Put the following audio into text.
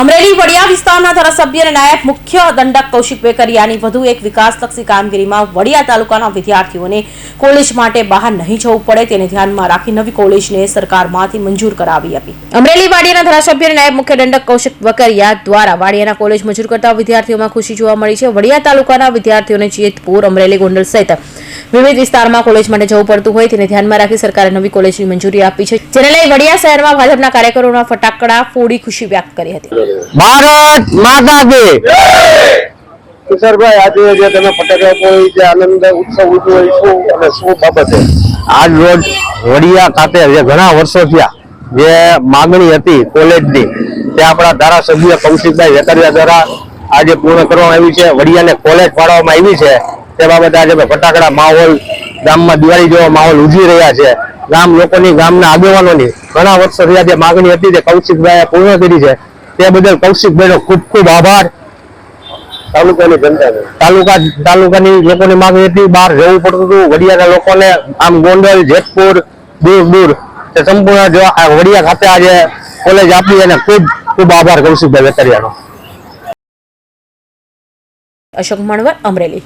અમરેલી, વડિયા વિસ્તારના ધારાસભ્ય અને નાયબ મુખ્ય દંડક કૌશિક વેકરિયાની વધુ એક વિકાસલક્ષી કામગીરીમાં વડિયા તાલુકાના વિદ્યાર્થીઓને કોલેજ માટે બહાર નહીં જવું પડે તેને ધ્યાનમાં રાખી નવી કોલેજને સરકારમાંથી મંજૂર કરાવી આપી. અમરેલી, વાડિયાના ધારાસભ્ય અને નાયબ મુખ્ય દંડક કૌશિક વેકરિયા દ્વારા વાડિયાના કોલેજ મંજૂર કરતા વિદ્યાર્થીઓમાં ખુશી જોવા મળી છે. વડિયા તાલુકાના વિદ્યાર્થીઓને જેતપુર અમરેલી ગોંડલ સહિત વિવિધ વિસ્તારમાં કોલેજ માટે જવું પડતું હોય તેને ધ્યાનમાં રાખી સરકારે નવી કોલેજની મંજૂરી આપી છે જેને લઈ વડિયા શહેરમાં ભાજપના કાર્યકરોના ફટાકડા ફોડી ખુશી વ્યક્ત કરી હતી. ભારત માતા કી કિશોરભાઈ આજે જે તમે ફટાકડા કોઈ જે આનંદ ઉત્સવ ઉજવો શું અને શું બાબતે? આજ રોજ વડિયા ખાતે જે ઘણા વર્ષો થયા જે માગણી હતી કોલેજની તે આપણા ધારાસભ્ય કૌશિકભાઈ વેકરિયા દ્વારા આજે પૂર્ણ કરવામાં આવી છે. વડિયાને કોલેજ ફાળવવામાં આવી છે. તે બાબતે આજે ફટાકડા માહોલ ગામમાં દિવાળી જેવો માહોલ ઉજવી રહ્યા છે. ગામ લોકોની ગામના આગેવાનોની ઘણા વર્ષોથી થયા જે માગણી હતી તે કૌશિકભાઈએ પૂર્ણ કરી છે. તે બદલ કૌશિકભાઈનો ખૂબ ખૂબ આભાર. તાલુકાની જનતા તાલુકા તાલુકાની લોકોની માંગણી હતી. બહાર જવું પડતું હતું. વડિયાના લોકોને આમ ગોંડલ જેતપુર દૂર દૂર તે સંપૂર્ણ જો આ વડિયા ખાતે આજે કોલેજ આપી અને ખૂબ ખૂબ આભાર કૌશિકભાઈ વેતરિયાનો. અશોક મણવર અમરેલી.